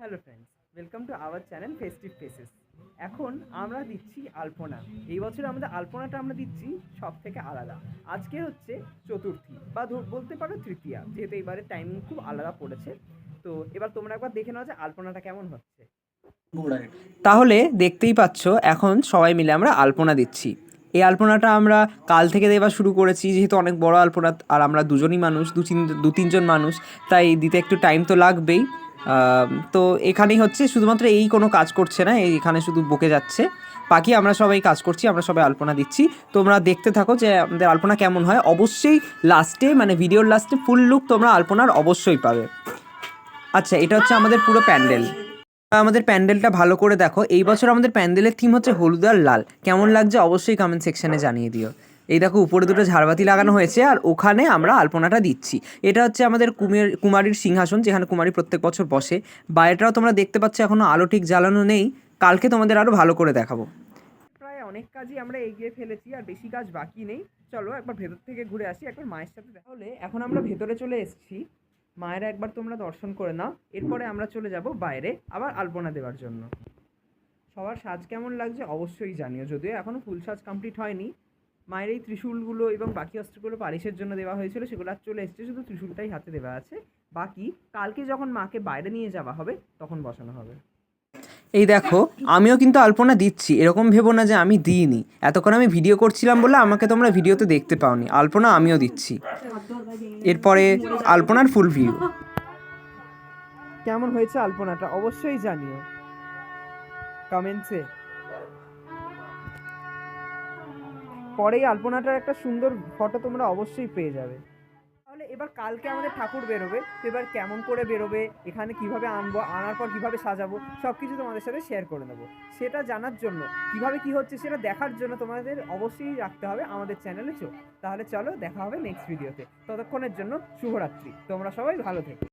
Hello friends welcome to our channel festive faces এখন আমরা দিচ্ছি আলপনা। এই বছর আমাদের আলপনাটা আমরা দিচ্ছি সব থেকে আলাদা। আজকে হচ্ছে চতুর্থী, বা বলতে পারো তৃতীয়া, যেহেতু এবারে টাইমিং খুব আলাদা পড়েছে। তো এবার তোমরা একবার দেখে নাও যে আলপনাটা কেমন হচ্ছে। তাহলে দেখতেই পাচ্ছ, এখন সবাই মিলে আমরা আলপনা দিচ্ছি। এই আলপনাটা আমরা কাল থেকে দেওয়া শুরু করেছি, যেহেতু অনেক বড় আলপনা, আর আমরা দুজনই মানুষ দু তিন দু তিনজন মানুষ, তাই দিতে একটু টাইম তো লাগবেই। তো এখানেই হচ্ছে, শুধুমাত্র এই কোনো কাজ করছে না এখানে শুধু বকে যাচ্ছে। বাকি আমরা সবাই কাজ করছি, আমরা সবাই আলপনা দিচ্ছি। তোমরা দেখতে থাকো যে আমাদের আলপনা কেমন হয়। অবশ্যই লাস্টে মানে ভিডিওর লাস্টে ফুল লুক তোমরা আলপনার অবশ্যই পাবে। আচ্ছা এটা হচ্ছে আমাদের পুরো প্যান্ডেল। আমাদের প্যান্ডেলটা ভালো করে দেখো। এই বছর আমাদের প্যান্ডেলের থিম হচ্ছে হলুদ আর লাল। কেমন লাগছে অবশ্যই কমেন্ট সেকশনে জানিয়ে দিও। এই দেখো উপরে দুটো ঝাড়বাতি লাগানো হয়েছে আর ওখানে আমরা আলপনাটা দিচ্ছি। এটা হচ্ছে আমাদের কুমের কুমারীর সিংহাসন যেখানে কুমারী প্রত্যেক বছর বসে। বাইরেটাও তোমরা দেখতে পাচ্ছ এখনও আলো ঠিক জ্বালানো নেই। কালকে তোমাদের আরও ভালো করে দেখাবো। প্রায় অনেক কাজই আমরা এগিয়ে ফেলেছি আর বেশি কাজ বাকি নেই। চলো একবার ভেতর থেকে ঘুরে আসি একবার মায়ের সাথে দেখা হলে। এখন আমরা ভেতরে চলে এসেছি। মায়েরা একবার তোমরা দর্শন করে নাও। এরপরে আমরা চলে যাব বাইরে আবার আলপনা দেওয়ার জন্য। সবার সাজ কেমন লাগছে অবশ্যই জানিও যদিও এখনও ফুল সাজ কমপ্লিট হয়নি। মায়ের এই ত্রিশূলগুলো এবং বাকি অস্ত্রগুলো পালিশের জন্য দেওয়া হয়েছিল সেগুলো আর চলে এসেছে শুধু ত্রিশূলটাই হাতে দেওয়া আছে। বাকি কালকে যখন মাকে বাইরে নিয়ে যাওয়া হবে তখন বসানো হবে। এই দেখো আমিও কিন্তু আলপনা দিচ্ছি এরকম ভেবো না যে আমি দিইনি। এতক্ষণ আমি ভিডিও করছিলাম বলে আমাকে তোমরা ভিডিওতে দেখতে পাওনি আলপনা আমিও দিচ্ছি। এরপরে আলপনার ফুল ভিউ কেমন হয়েছে আলপনাটা? অবশ্যই জানিও। কমেন্টসে পরে এই আলপনাটার একটা সুন্দর ফটো তোমরা অবশ্যই পেয়ে যাবে। তাহলে এবার কালকে আমাদের ঠাকুর বেরোবে, তো এবার কেমন করে বেরোবে, এখানে কীভাবে আনব, আনার পর কীভাবে সাজাবো সব কিছু তোমাদের সাথে শেয়ার করে নেব। সেটা জানার জন্য, কীভাবে কি হচ্ছে সেটা দেখার জন্য তোমাদের অবশ্যই রাখতে হবে আমাদের চ্যানেলে চোখ তাহলে চলো দেখা হবে নেক্সট ভিডিওতে ততক্ষণের জন্য শুভরাত্রি। তোমরা সবাই ভালো থেকো।